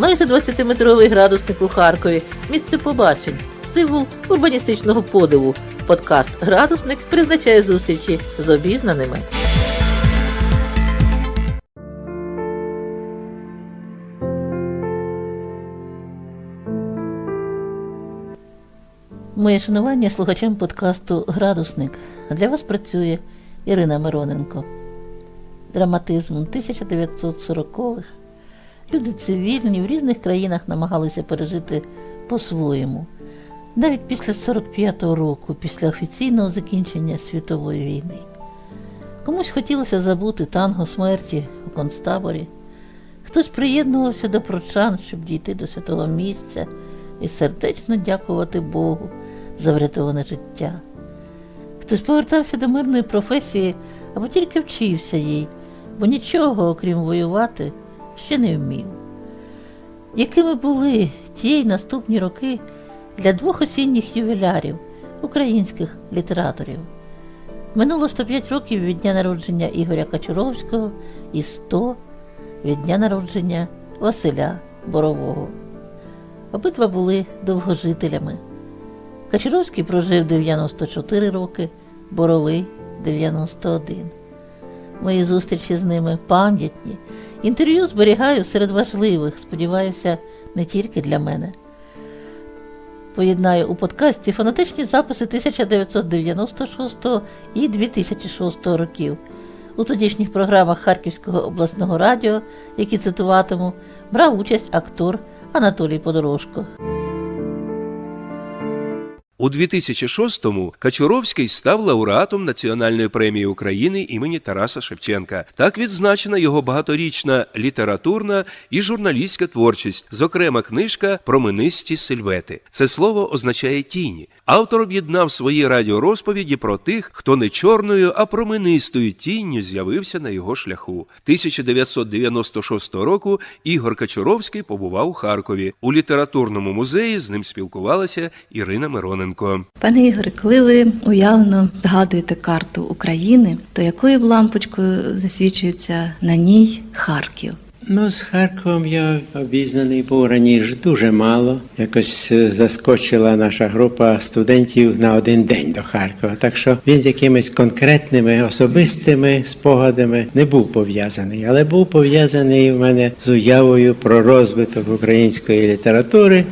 Майже 20-метровий градусник у Харкові, місце побачень, символ урбаністичного подиву. Подкаст Градусник призначає зустрічі з обізнаними. Моє шанування слухачам подкасту Градусник. Для вас працює Ірина Мироненко. Драматизм 1940-х. Люди цивільні в різних країнах намагалися пережити по-своєму. Навіть після 45-го року, після офіційного закінчення світової війни. Комусь хотілося забути танго смерті у концтаборі. Хтось приєднувався до прочан, щоб дійти до святого місця і сердечно дякувати Богу за врятоване життя. Хтось повертався до мирної професії або тільки вчився їй, бо нічого, окрім воювати, ще не вмів. Якими були ті й наступні роки для двох осінніх ювілярів, українських літераторів? Минуло 105 років від дня народження Ігоря Качуровського і 100 від дня народження Василя Борового. Обидва були довгожителями. Качуровський прожив 94 роки, Боровий 91. Мої зустрічі з ними пам'ятні. Інтерв'ю зберігаю серед важливих, сподіваюся, не тільки для мене. Поєднаю у подкасті фонетичні записи 1996 і 2006 років. У тодішніх програмах Харківського обласного радіо, які цитуватиму, брав участь актор Анатолій Подорожко. У 2006-му Качуровський став лауреатом Національної премії України імені Тараса Шевченка. Так відзначена його багаторічна літературна і журналістська творчість, зокрема книжка Променисті сильвети. Це слово означає тіні. Автор об'єднав свої радіорозповіді про тих, хто не чорною, а променистою тінню з'явився на його шляху. 1996 року Ігор Качуровський побував у Харкові. У літературному музеї з ним спілкувалася Ірина Мироненко. Пане Ігоре, коли ви уявно згадуєте карту України, то якою б лампочкою засвічується на ній Харків? Ну, з Харковом я обізнаний був раніше дуже мало. Якось е, заскочила наша група студентів на один день до Харкова. Так що він з якимись конкретними особистими спогадами не був пов'язаний, але був пов'язаний в мене з уявою про розвиток української літератури.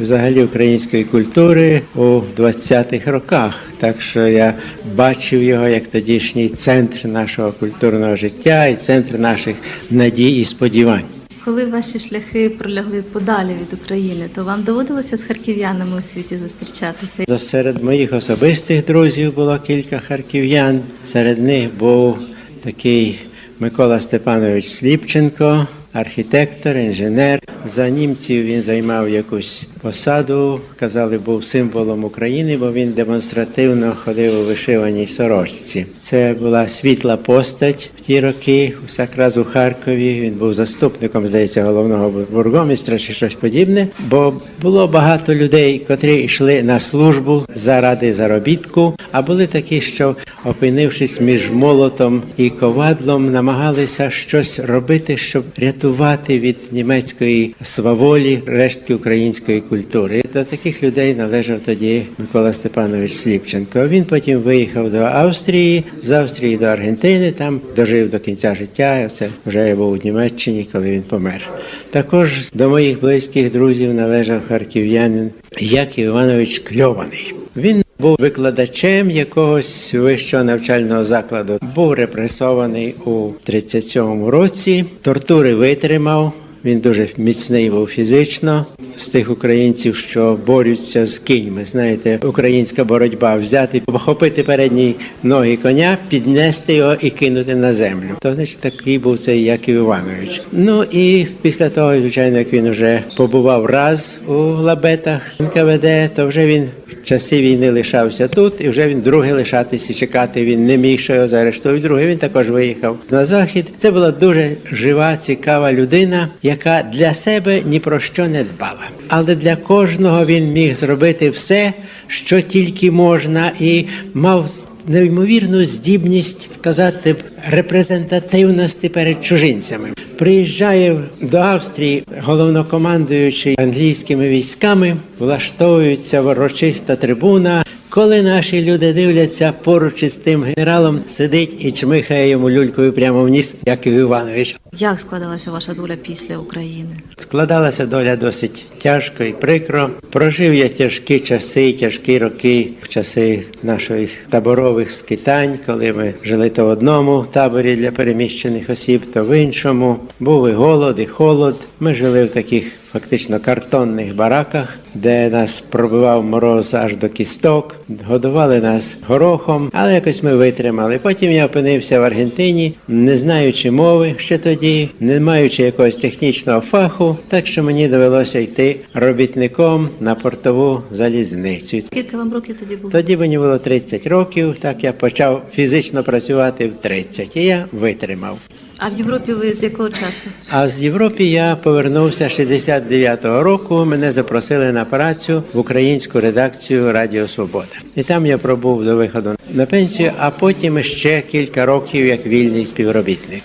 Взагалі української культури у 20-х роках, так що я бачив його як тодішній центр нашого культурного життя і центр наших надій і сподівань. Коли ваші шляхи пролягли подалі від України, то вам доводилося з харків'янами у світі зустрічатися? Серед моїх особистих друзів було кілька харків'ян. Серед них був такий Микола Степанович Сліпченко, архітектор, інженер. За німців він займав якусь посаду. Казали, був символом України, бо він демонстративно ходив у вишиваній сорочці. Це була світла постать ті роки, якраз у Харкові. Він був заступником, здається, головного бургомістра чи щось подібне. Бо було багато людей, котрі йшли на службу заради заробітку, а були такі, що опинившись між молотом і ковадлом, намагалися щось робити, щоб рятувати від німецької сваволі рештки української культури. До таких людей належав тоді Микола Степанович Сліпченко. Він потім виїхав до Австрії, з Австрії до Аргентини, там дожив до кінця життя. Це вже я був у Німеччині, коли він помер. Також до моїх близьких друзів належав харків'янин Яків Іванович Кльований. Він був викладачем якогось вищого навчального закладу. Був репресований у 37-му році. Тортури витримав. Він дуже міцний був фізично з тих українців, що борються з кіньми. Знаєте, українська боротьба взяти, похопити передні ноги коня, піднести його і кинути на землю. То значить такий був цей Яків Іванович. Ну і після того, звичайно, як він вже побував раз у лабетах НКВД, то вже він часи війни лишався тут, і вже він друге лишатися чекати. Він не міг, що його заарештують. Друге він також виїхав на захід. Це була дуже жива, цікава людина, яка для себе ні про що не дбала. Але для кожного він міг зробити все, що тільки можна, і мав неймовірну здібність сказати репрезентативності перед чужинцями. Приїжджає до Австрії головнокомандуючий англійськими військами, влаштовується ворочиста трибуна. Коли наші люди дивляться поруч із тим генералом, сидить і чмихає йому люлькою прямо в ніс, Яків Іванович. Як складалася ваша доля після України? Складалася доля досить тяжко і прикро. Прожив я тяжкі часи, тяжкі роки, в часи наших таборових скитань, коли ми жили то в одному таборі для переміщених осіб, то в іншому. Був і голод, і холод. Ми жили в таких фактично картонних бараках, де нас пробивав мороз аж до кісток, годували нас горохом, але якось ми витримали. Потім я опинився в Аргентині, не знаючи мови ще тоді, не маючи якогось технічного фаху, так що мені довелося йти робітником на портову залізницю. Скільки вам років тоді було? Тоді мені було 30 років, так я почав фізично працювати в 30, і я витримав. А в Європі ви з якого часу? А з Європи я повернувся 69-го року. Мене запросили на працю в українську редакцію Радіо Свобода. І там я пробув до виходу на пенсію, а потім ще кілька років як вільний співробітник.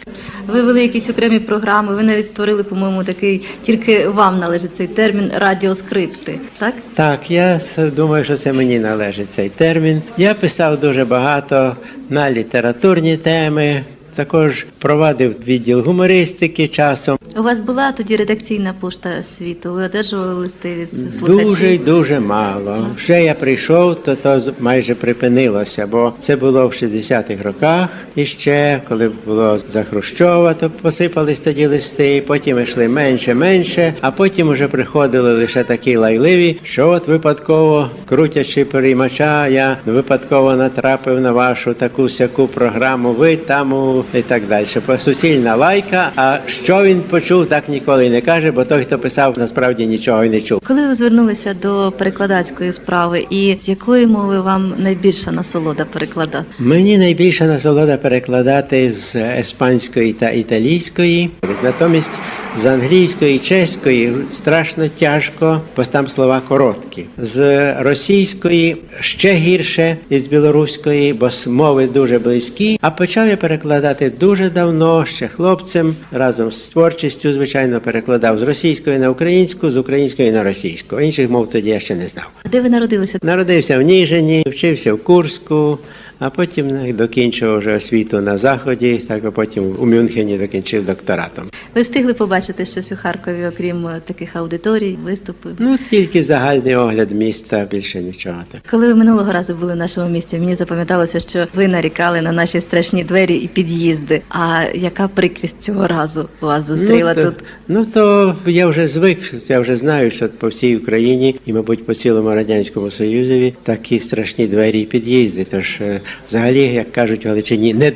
Ви вели якісь окремі програми, ви навіть створили, по-моєму, такий, тільки вам належить цей термін радіоскрипти, так? Так, я думаю, що це мені належить цей термін. Я писав дуже багато на літературні теми. Також провадив відділ гумористики часом. У вас була тоді редакційна пошта світу, ви одержували листи від слухачів? Дуже й дуже мало. Вже я прийшов, то то майже припинилося, бо це було в 60-х роках. І ще коли було за Хрущова, то посипались тоді листи. Потім йшли менше, менше, а потім уже приходили лише такі лайливі, що от випадково, крутячи переймача, я випадково натрапив на вашу таку сяку програму. Ви там у і так далі. Суцільна лайка. А що він почув, так ніколи не каже, бо той, хто писав, насправді нічого й не чув. Коли ви звернулися до перекладацької справи, і з якої мови вам найбільша насолода перекладати? Мені найбільша насолода перекладати з еспанської та італійської. Натомість з англійської і чеської страшно тяжко, бо там слова короткі. З російської ще гірше, і з білоруської, бо мови дуже близькі. А почав я перекладати дуже давно, ще хлопцем, разом з творчістю, звичайно, перекладав з російської на українську, з української на російську. Інших мов тоді я ще не знав. Де ви народилися? Народився в Ніжині, вчився в Курську, а потім ну, докінчив вже освіту на Заході, так а потім у Мюнхені докінчив докторатом. Ви встигли побачити щось у Харкові, окрім е, таких аудиторій, виступів? Ну, тільки загальний огляд міста, більше нічого так. Коли ви минулого разу були в нашому місті, мені запам'яталося, що ви нарікали на наші страшні двері і під'їзди. А яка прикрість цього разу вас зустріла ну, то, тут? Ну то я вже звик, я вже знаю, що по всій Україні і, мабуть, по цілому радянському союзі такі страшні двері і під'їзди. Тож, е, взагалі, як кажуть в Галичині, не.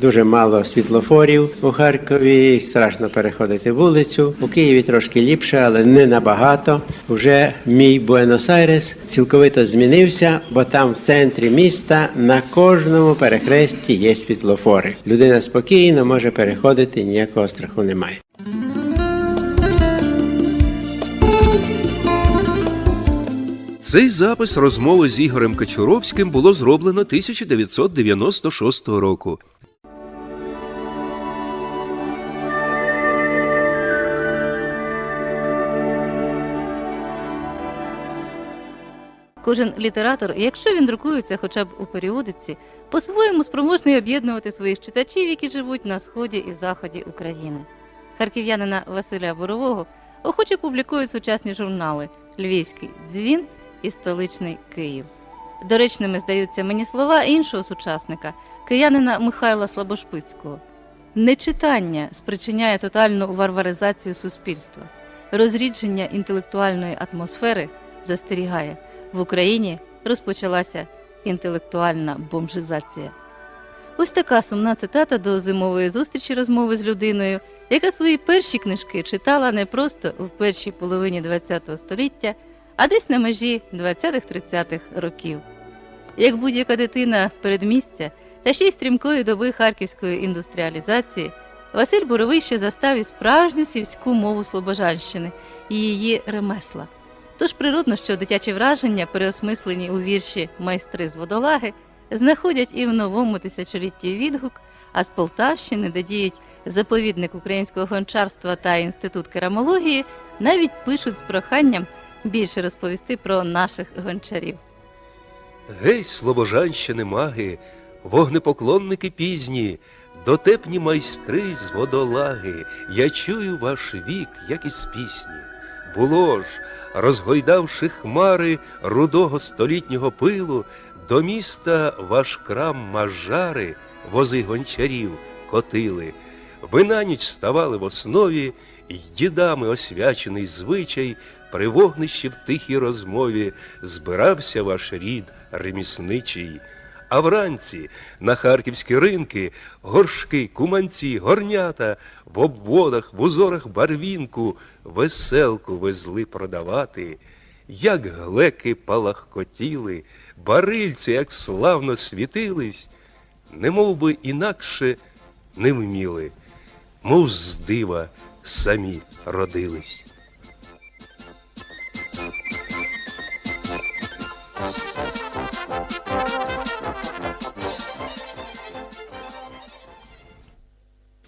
Дуже мало світлофорів у Харкові. Страшно переходити вулицю. У Києві трошки ліпше, але не набагато. Вже мій Буенос-Айрес цілковито змінився, бо там в центрі міста на кожному перехресті є світлофори. Людина спокійно може переходити, ніякого страху немає. Цей запис розмови з Ігорем Качуровським було зроблено 1996 року. Кожен літератор, якщо він друкується хоча б у періодиці, по-своєму спроможний об'єднувати своїх читачів, які живуть на сході і заході України. Харків'янина Василя Борового охоче публікують сучасні журнали Львівський дзвін і Столичний Київ. Доречними здаються мені слова іншого сучасника, киянина Михайла Слабошпицького. Нечитання спричиняє тотальну варваризацію суспільства. Розрідження інтелектуальної атмосфери застерігає в Україні розпочалася інтелектуальна бомжизація. Ось така сумна цитата до зимової зустрічі розмови з людиною, яка свої перші книжки читала не просто в першій половині ХХ століття, а десь на межі 20-30-х років. Як будь-яка дитина передмістя та ще й стрімкої доби харківської індустріалізації, Василь Боровий ще застав і справжню сільську мову Слобожанщини і її ремесла. Тож природно, що дитячі враження, переосмислені у вірші майстри з водолаги, знаходять і в новому тисячолітті відгук, а з Полтавщини, де діють заповідник українського гончарства та інститут керамології, навіть пишуть з проханням більше розповісти про наших гончарів. Гей, слобожанщини маги, вогнепоклонники пізні, дотепні майстри з водолаги, я чую ваш вік, як із пісні. Було ж, розгойдавши хмари рудого столітнього пилу, до міста ваш крам мажари, вози гончарів котили. Ви на ніч ставали в основі, й дідами освячений звичай, при вогнищі в тихій розмові збирався ваш рід ремісничий. А вранці на харківські ринки горшки, куманці, горнята в обводах, в узорах барвінку веселку везли продавати. Як глеки палахкотіли, барильці, як славно світились, немов би інакше не вміли, мов з дива самі родились.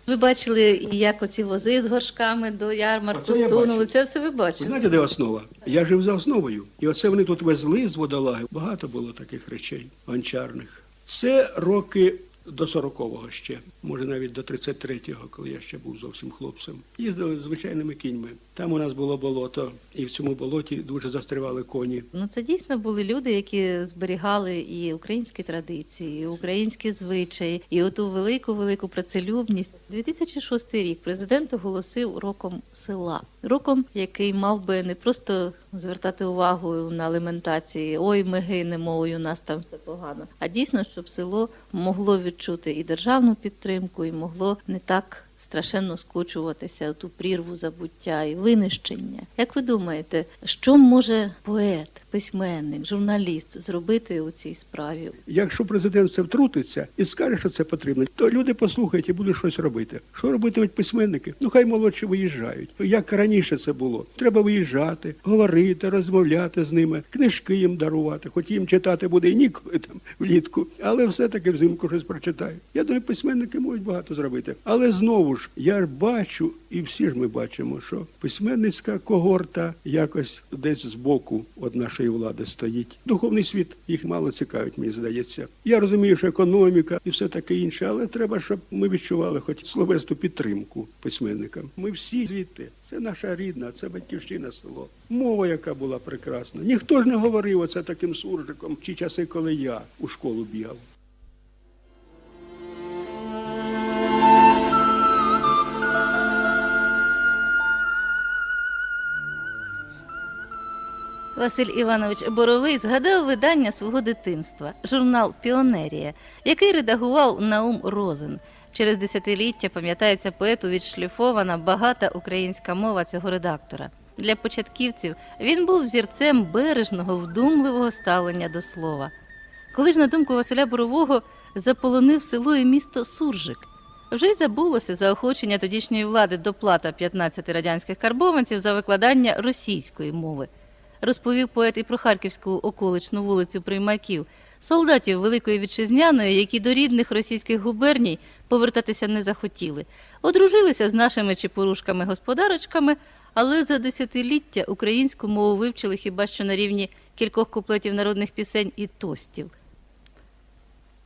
Ви бачили, як оці вози з горшками до ярмарку Оце я сунули. бачив. Це все ви Ви бачили. знаєте, де основа? Я жив за основою. І оце вони тут везли з водолаги. Багато було таких речей гончарних. Це роки до 40-го ще, може навіть до 33-го, коли я ще був зовсім хлопцем. Їздили звичайними кіньми. Там у нас було болото, і в цьому болоті дуже застрівали коні. Ну це дійсно були люди, які зберігали і українські традиції, і українські звичаї, і оту велику велику працелюбність. 2006 рік президент оголосив роком села, роком, який мав би не просто звертати увагу на аліментації, Ой, ми гинемо, ой, у нас там все погано. А дійсно, щоб село могло відчути і державну підтримку, і могло не так страшенно скочуватися ту прірву забуття і винищення. Як ви думаєте, що може поет, письменник, журналіст зробити у цій справі? Якщо президент це втрутиться і скаже, що це потрібно, то люди послухають і будуть щось робити. Що робитимуть письменники? Ну хай молодші виїжджають. Як раніше це було. Треба виїжджати, говорити, розмовляти з ними, книжки їм дарувати, хоч їм читати буде і ніколи там влітку, але все-таки взимку щось прочитають. Я думаю, письменники можуть багато зробити. Але знову ж я бачу, і всі ж ми бачимо, що письменницька когорта якось десь збоку від нашої влади стоїть. Духовний світ їх мало цікавить, мені здається. Я розумію, що економіка і все таке інше, але треба, щоб ми відчували хоч словесну підтримку письменникам. Ми всі звідти. Це наша рідна, це батьківщина село. Мова, яка була прекрасна. Ніхто ж не говорив оце таким суржиком ті часи, коли я у школу бігав. Василь Іванович Боровий згадав видання свого дитинства, журнал Піонерія, який редагував Наум Розен. Через десятиліття пам'ятається поету відшліфована багата українська мова цього редактора. Для початківців він був взірцем бережного, вдумливого ставлення до слова. Коли ж, на думку Василя Борового, заполонив село і місто Суржик, вже й забулося заохочення тодішньої влади доплата 15 радянських карбованців за викладання російської мови. Розповів поет і про Харківську околичну вулицю Приймаків, солдатів Великої Вітчизняної, які до рідних російських губерній повертатися не захотіли, одружилися з нашими чепурушками-господарочками, але за десятиліття українську мову вивчили хіба що на рівні кількох куплетів народних пісень і тостів.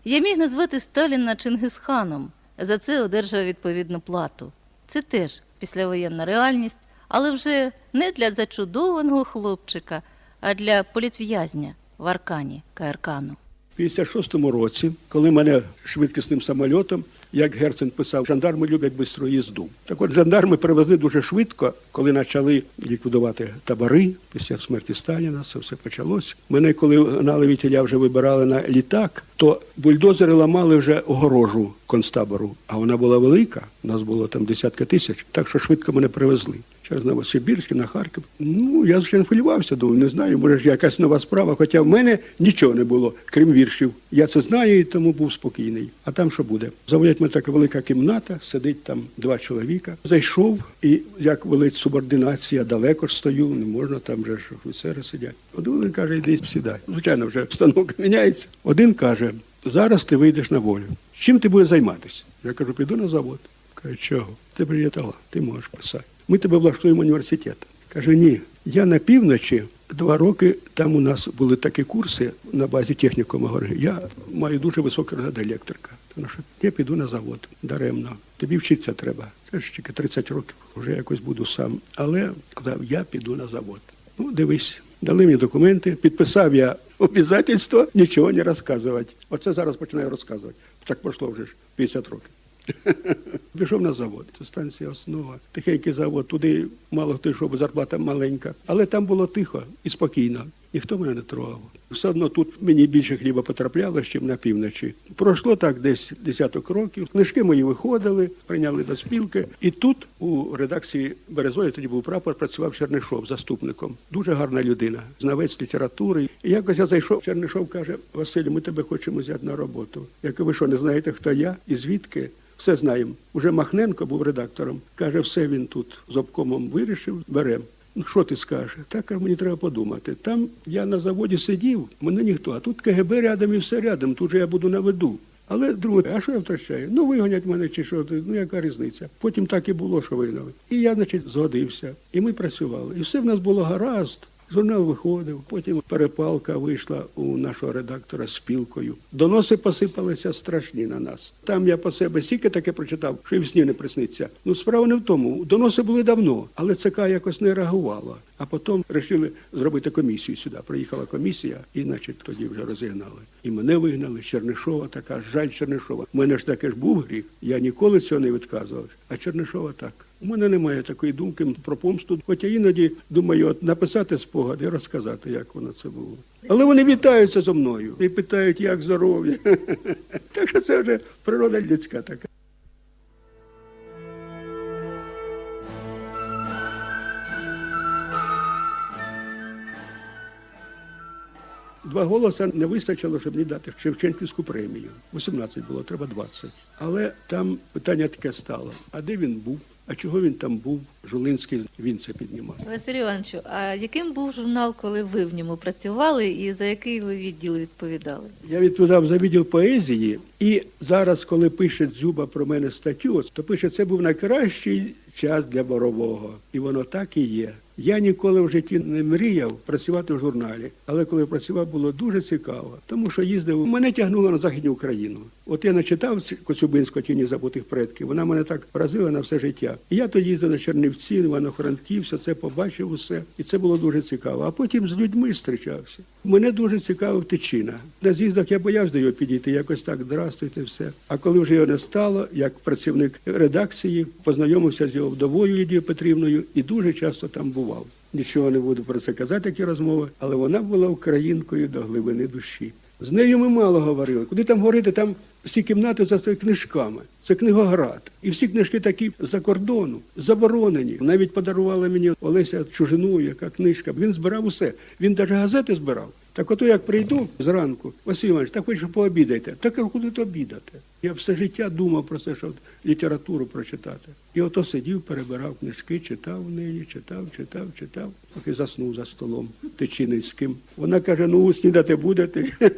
Я міг назвати Сталіна Чингисханом. За це одержав відповідну плату. Це теж післявоєнна реальність, але вже не для зачудованого хлопчика, а для політв'язня в Аркані Каеркану. В 56-му році, коли мене швидкісним самольотом, як Герцен писав, жандарми люблять бистру їзду. Так от жандарми привезли дуже швидко, коли почали ліквідувати табори після смерті Сталіна, це все почалось. Мене, коли гнали вітіля вже вибирали на літак, то бульдозери ламали вже огорожу концтабору, а вона була велика, у нас було там десятки тисяч, так що швидко мене привезли. Через Новосибірськ, на Харків. Ну, я звичайно хвилювався, думаю, не знаю, може ж якась нова справа. Хоча в мене нічого не було, крім віршів. Я це знаю і тому був спокійний. А там що буде? Заводять мене така велика кімната, сидить там два чоловіка. Зайшов, і як велить субординація, далеко ж стою, не можна, там же ж офіцери сидять. Один каже, йди сідай. Звичайно, вже обстановка міняється. Один каже, зараз ти вийдеш на волю. Чим ти будеш займатися? Я кажу, піду на завод. Каже, чого? Тебе є ти можеш писати. Ми тебе влаштуємо в університет. Каже, ні, я на півночі. Два роки там у нас були такі курси на базі технікуму. Говорю, я маю дуже високий розряд електрика. Тому що я піду на завод даремно. Тобі вчитися треба. Це ж тільки 30 років, вже якось буду сам. Але сказав, я піду на завод. Ну, дивись, дали мені документи, підписав я обов'язательство нічого не розказувати. Оце зараз починаю розказувати. Так пройшло вже ж 50 років. Пішов на завод. Це станція основа. Тихенький завод. Туди мало хто йшов, бо зарплата маленька. Але там було тихо і спокійно. Ніхто мене не трогав. Все одно тут мені більше хліба потрапляло, ніж на півночі. Пройшло так десь десяток років. Книжки мої виходили, прийняли до спілки. І тут у редакції Березові тоді був прапор, працював Чернишов заступником. Дуже гарна людина, знавець літератури. І якось я зайшов. Чернишов каже: Василю, ми тебе хочемо взяти на роботу. Я кажу, ви що не знаєте, хто я і звідки? Все знаємо. Уже Махненко був редактором. Каже, все він тут з обкомом вирішив, берем. Ну що ти скажеш? Так мені треба подумати. Там я на заводі сидів, мене ніхто, а тут КГБ рядом і все рядом, тут же я буду на виду. Але друге, а що я втрачаю? Ну вигонять мене чи що, ну яка різниця? Потім так і було, що вигнали. І я, значить, згодився. І ми працювали. І все в нас було гаразд. Журнал виходив, потім перепалка вийшла у нашого редактора спілкою. Доноси посипалися страшні на нас. Там я по себе стільки таке прочитав, що і в сні не присниться. Ну справа не в тому. Доноси були давно, але ЦК якось не реагувала. А потім вирішили зробити комісію сюди. Приїхала комісія, і, значить, тоді вже розігнали. І мене вигнали, Чернишова така, жаль Чернишова. У мене ж таки ж був гріх, я ніколи цього не відказував. А Чернишова так. У мене немає такої думки про помсту. Хоча іноді думаю, от написати спогади, розказати, як воно це було. Але вони вітаються зо мною і питають, як здоров'я. Так що це вже природа людська така. Два голоса не вистачило, щоб мені дати Шевченківську премію. 18 було, треба 20. Але там питання таке стало: а де він був? А чого він там був? Жулинський він це піднімав. Василь Івановичу, а яким був журнал, коли ви в ньому працювали, і за який ви відділ відповідали? Я відповідав за відділ поезії, і зараз, коли пише Дзюба про мене статтю, то пише, це був найкращий час для Борового. І воно так і є. Я ніколи в житті не мріяв працювати в журналі, але коли працював, було дуже цікаво, тому що їздив, мене тягнуло на Західну Україну. От я начитав Коцюбинського тіні забутих предків, вона мене так вразила на все життя. І я то їздив на Чернівці, Івано-Франків, все це побачив усе, і це було дуже цікаво. А потім з людьми зустрічався. Мене дуже цікавив Тичина. На з'їздах я боявся до його підійти, якось так здрастуйте, все. А коли вже його не стало, як працівник редакції, познайомився з його вдовою Лідією Петрівною і дуже часто там бував. Нічого не буду про це казати, які розмови, але вона була українкою до глибини душі. З нею ми мало говорили. Куди там говорити, там всі кімнати за цими книжками. Це книгоград. І всі книжки такі за кордону, заборонені. Навіть подарувала мені Олеся Чужину, яка книжка. Він збирав усе. Він навіть газети збирав. Так ото як прийду зранку, Василь Іванович, так хочеш пообідайте. Так куди то обідати? Я все життя думав про це, щоб літературу прочитати. І ото сидів, перебирав книжки, читав в неї, читав, читав, читав, поки заснув за столом Тичиницьким. Вона каже: ну снідати будете.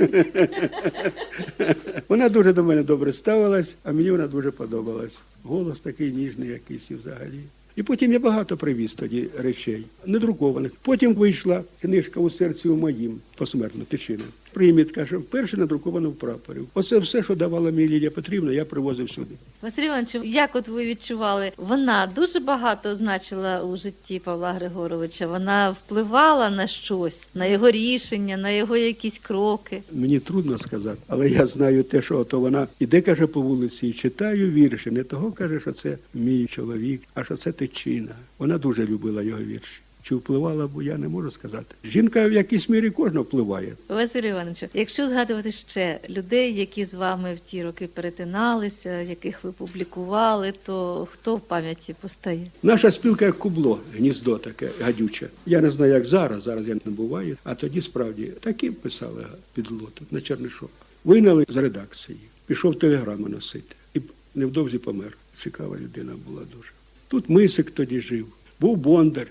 Вона дуже до мене добре ставилась, а мені вона дуже подобалась. Голос такий ніжний якийсь і взагалі. І потім я багато привіз тоді речей, недрукованих. Потім вийшла книжка у серці у моїм, посмертно, тичина. Примітка, що вперше надруковано в прапорі. Оце все, що давала мені Лілія Петрівна, я привозив сюди. Василь Івановичу, як от ви відчували, вона дуже багато значила у житті Павла Григоровича. Вона впливала на щось, на його рішення, на його якісь кроки. Мені трудно сказати, але я знаю те, що ото вона іде, каже, по вулиці і читаю вірші. Не того каже, що це мій чоловік, а що це тичина. Вона дуже любила його вірші. Чи впливала, бо я не можу сказати. Жінка в якійсь мірі кожна впливає. Василь Івановичу, якщо згадувати ще людей, які з вами в ті роки перетиналися, яких ви публікували, то хто в пам'яті постає? Наша спілка як кубло, гніздо таке гадюче. Я не знаю, як зараз, зараз я не буваю, а тоді справді такі писали підлоту на Чернишова. Вигнали з редакції, пішов телеграму носити. І невдовзі помер. Цікава людина була дуже. Тут Мисик тоді жив, був Бондар.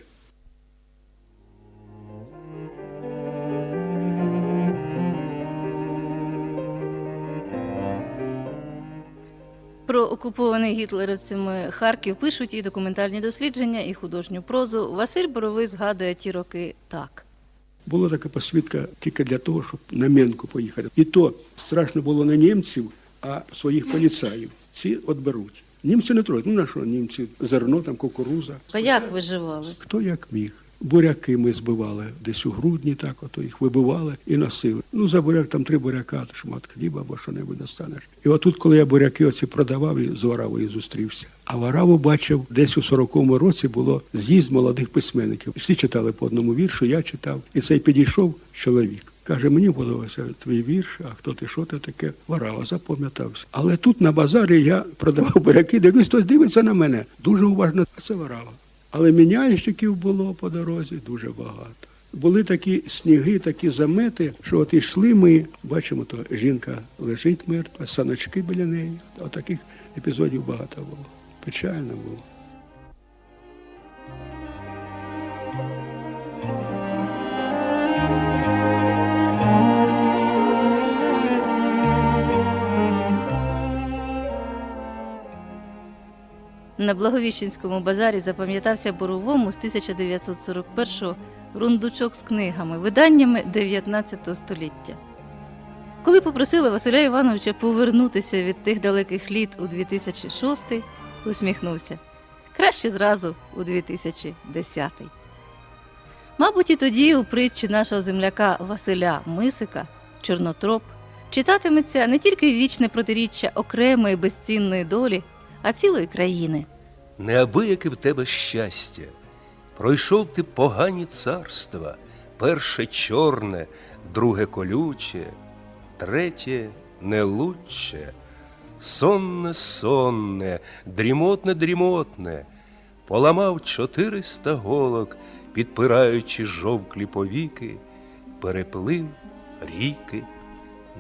Про окупований гітлерівцями Харків пишуть і документальні дослідження, і художню прозу. Василь Боровий згадує ті роки так. Була така посвідка тільки для того, щоб на Менку поїхати. І то страшно було не німців, а своїх поліцаїв. Ці от беруть. Німці не троють. Ну на що німці? Зерно, там кукуруза. А як виживали? Хто як міг. Буряки ми збивали десь у грудні, так ото їх вибивали і носили. Ну, за буряк там три буряка, шмат хліба або що-небудь достанеш. І отут, коли я буряки оці продавав, з Варавою зустрівся. А Вараву бачив, десь у 40-му році було з'їзд молодих письменників. Всі читали по одному віршу, я читав. І цей підійшов чоловік. Каже, мені подобався твій вірш, а хто ти, що ти таке? Варава запам'ятався. Але тут на базарі я продавав буряки, дивлюсь, хтось дивиться на мене. Дуже уважно, це Варава. Але міняльщиків було по дорозі дуже багато. Були такі сніги, такі замети, що от йшли ми, бачимо, то жінка лежить мертва, саночки біля неї. От таких епізодів багато було. Печально було. На Благовіщенському базарі запам'ятався Боровому з 1941-го рундучок з книгами, виданнями 19 століття. Коли попросила Василя Івановича повернутися від тих далеких літ у 2006 усміхнувся. Краще зразу у 2010 Мабуть, і тоді у притчі нашого земляка Василя Мисика Чорнотроп читатиметься не тільки вічне протиріччя окремої безцінної долі, а цілої країни. Неабияке в тебе щастя. Пройшов ти погані царства, перше чорне, друге колюче, третє нелучче, сонне сонне, дрімотне дрімотне, поламав чотириста голок, підпираючи жовклі повіки, переплив ріки.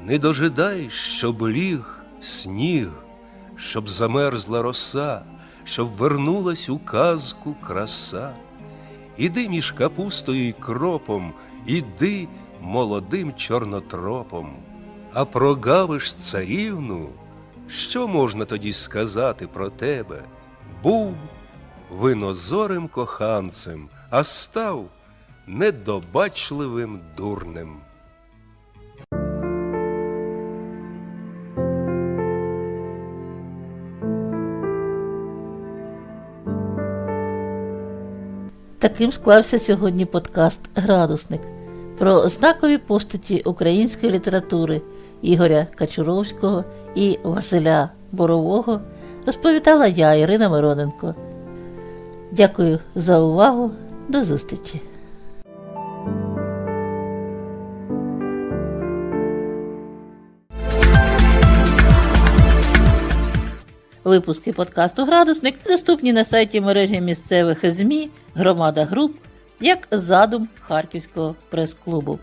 Не дожидай, щоб ліг сніг, щоб замерзла роса, щоб вернулась у казку краса. Іди між капустою й кропом, іди молодим чорнотропом. А про гавиш царівну, що можна тоді сказати про тебе? Був винозорим коханцем, а став недобачливим дурнем. Таким склався сьогодні подкаст Градусник про знакові постаті української літератури Ігоря Качуровського і Василя Борового розповідала я, Ірина Мироненко. Дякую за увагу. До зустрічі! Випуски подкасту Градусник доступні на сайті мережі місцевих ЗМІ Громада Груп як задум Харківського прес-клубу.